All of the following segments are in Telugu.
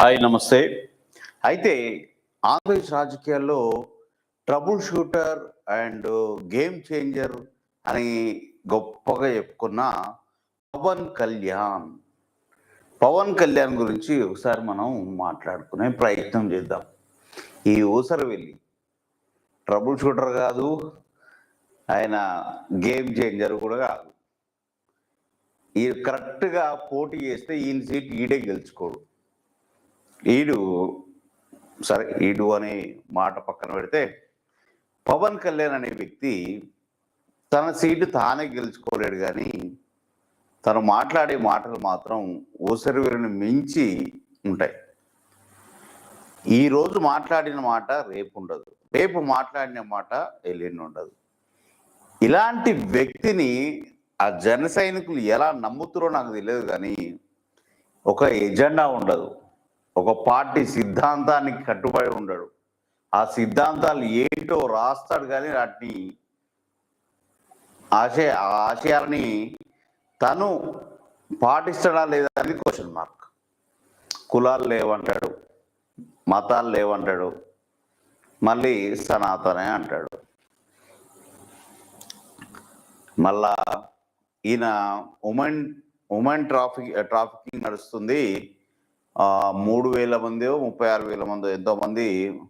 హాయ్ నమస్తే. అయితే ఆంధ్రప్రదేశ్ రాజకీయాల్లో trouble shooter and game changer అని గొప్పగా చెప్పుకున్న పవన్ కళ్యాణ్. పవన్ కళ్యాణ్ గురించి ఒకసారి మనం మాట్లాడుకునే ప్రయత్నం చేద్దాం. ఈ ఊసర వెళ్ళి. ట్రబుల్ షూటర్ కాదు ఆయన గేమ్ చేంజర్ కూడా కాదు. ఈ కరెక్ట్గా పోటీ చేస్తే ఈయన సీట్ ఈడే గెలుచుకోడు. ఈడు సరే ఈడు అనే మాట పక్కన పెడితే పవన్ కళ్యాణ్ అనే వ్యక్తి తన సీటు తానే గెలుచుకోలేడు కానీ తను మాట్లాడే మాటలు మాత్రం ఓసరివేరుని మించి ఉంటాయి. ఈ రోజు మాట్లాడిన మాట రేపు ఉండదు. రేపు మాట్లాడిన మాట ఎల్లుండి ఉండదు. ఇలాంటి వ్యక్తిని ఆ జన సైనికులు ఎలా నమ్ముతారో నాకు తెలియదు కానీ ఒక ఎజెండా ఉండదు. ఒక పార్టీ సిద్ధాంతానికి కట్టుబడి ఉండడు. ఆ సిద్ధాంతాలు ఏంటో రాస్తాడు కానీ వాటిని ఆశయ ఆ ఆశయాలని తను పాటిస్తాడా లేదా అనేది క్వశ్చన్ మార్క్ కులాలు లేవంటాడు మతాలు లేవంటాడు మళ్ళీ సనాతనే అంటాడు. మళ్ళా ఈయన ఉమెన్ ఉమెన్ ట్రాఫిక్ ట్రాఫికింగ్ నడుస్తుంది. మూడు వేల మందో ముప్పై ఆరు వేల మందో ఎంతో మంది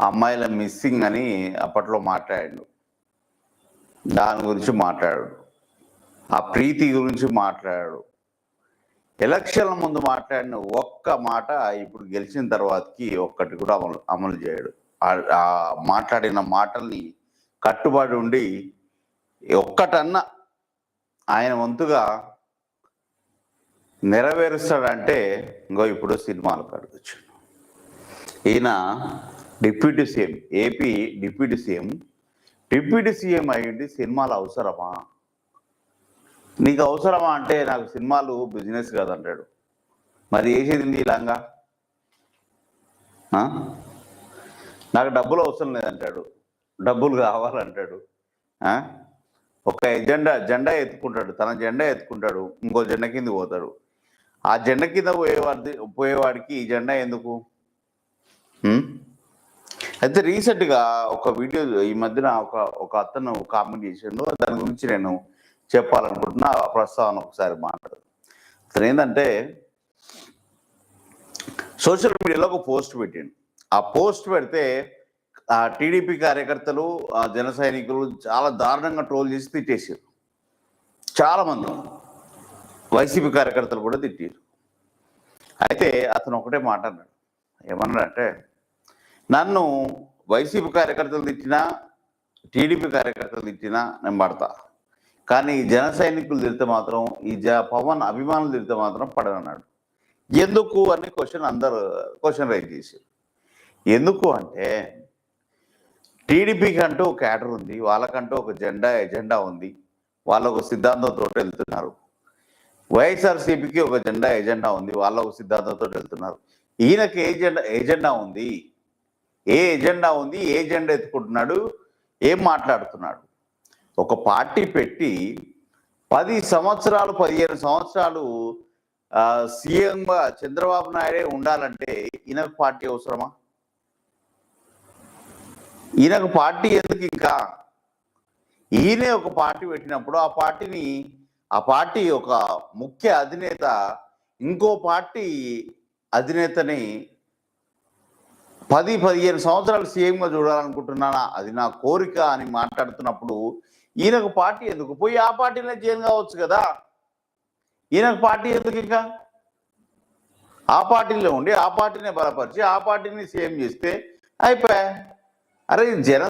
అమ్మాయిల మిస్సింగ్ అని అప్పట్లో మాట్లాడాడు. దాని గురించి మాట్లాడాడు. ఆ ప్రీతి గురించి మాట్లాడాడు. ఎలక్షన్ల ముందు మాట్లాడిన ఒక్క మాట ఇప్పుడు గెలిచిన తర్వాతకి ఒక్కటి కూడా అమలు అమలు చేయడు. ఆ మాట్లాడిన మాటల్ని కట్టుబడి ఉండి ఒక్కటన్నా ఆయన వంతుగా నెరవేరుస్తాడంటే ఇంకో ఇప్పుడు సినిమాలు కడగచ్చు. ఈయన deputy CM AP deputy CM. Deputy CM అయ్యింది సినిమాలు అవసరమా? నీకు అవసరమా అంటే నాకు సినిమాలు బిజినెస్ కాదంటాడు. మరి వేసేది నీలాగా నాకు డబ్బులు అవసరం లేదంటాడు. డబ్బులు కావాలంటాడు. ఒక ఎజెండా జెండా ఎత్తుకుంటాడు. తన జెండా ఎత్తుకుంటాడు. ఇంకో జెండా కింద పోతాడు. ఆ జెండా కింద పోయేవాడి పోయేవాడికి ఈ జెండా ఎందుకు? అయితే రీసెంట్గా ఒక వీడియో ఈ మధ్యన ఒక ఒక అతను కామెంట్ చేసిండు. దాని గురించి నేను చెప్పాలనుకుంటున్నా. ఆ ప్రస్తావన ఒకసారి మాట్లాడు అతను ఏంటంటే సోషల్ మీడియాలో ఒక పోస్ట్ పెట్టిండు. ఆ పోస్ట్ పెడితే ఆ టీడీపీ కార్యకర్తలు ఆ జన సైనికులు చాలా దారుణంగా ట్రోల్ చేసి తిట్టేసారు. చాలామంది వైసీపీ కార్యకర్తలు కూడా తిట్టారు అయితే అతను ఒకటే మాట అన్నాడు. ఏమన్నాడంటే నన్ను వైసీపీ కార్యకర్తలు తిట్టినా టీడీపీ కార్యకర్తలు తిట్టినా నేను పడతా. కానీ జన సైనికులు తిడితే మాత్రం ఈ జ పవన్ అభిమానులు తిరితే మాత్రం పడనన్నాడు. ఎందుకు అని క్వశ్చన్ అందరు క్వశ్చన్ రైజ్ చేశారు. ఎందుకు అంటే టీడీపీకి అంటూ ఒక క్యాడర్ ఉంది వాళ్ళకంటూ ఒక జెండా ఎజెండా ఉంది వాళ్ళు ఒక సిద్ధాంతంతో వెళ్తున్నారు. వైఎస్ఆర్సీపీకి ఒక జెండా ఎజెండా ఉంది. వాళ్ళ ఒక సిద్ధాంతంతో వెళ్తున్నారు. ఈయనకి ఏ జెండా ఎజెండా ఉంది? ఏ ఎజెండా ఉంది? ఏ ఎజెండా ఎత్తుకుంటున్నాడు? ఏం మాట్లాడుతున్నాడు? ఒక పార్టీ పెట్టి పది సంవత్సరాలు పదిహేను సంవత్సరాలు సీఎంగా చంద్రబాబు నాయుడే ఉండాలంటే ఈయనకు పార్టీ అవసరమా? ఈయనకు పార్టీ ఎందుకు ఇంకా? ఈయనే ఒక పార్టీ పెట్టినప్పుడు ఆ పార్టీని ఆ పార్టీ ఒక ముఖ్య అధినేత ఇంకో పార్టీ అధినేతని పది పదిహేను సంవత్సరాలు సీఎంగా చూడాలనుకుంటున్నానా? అది నా కోరిక అని మాట్లాడుతున్నప్పుడు ఈయనకు పార్టీ ఎందుకు? పోయి ఆ పార్టీలో జైలు కావచ్చు కదా. ఈయనకు పార్టీ ఎందుకు ఇంకా? ఆ పార్టీలో ఉండి ఆ పార్టీనే బలపరిచి ఆ పార్టీని సీఎం చేస్తే అయిపోయా? అరే జన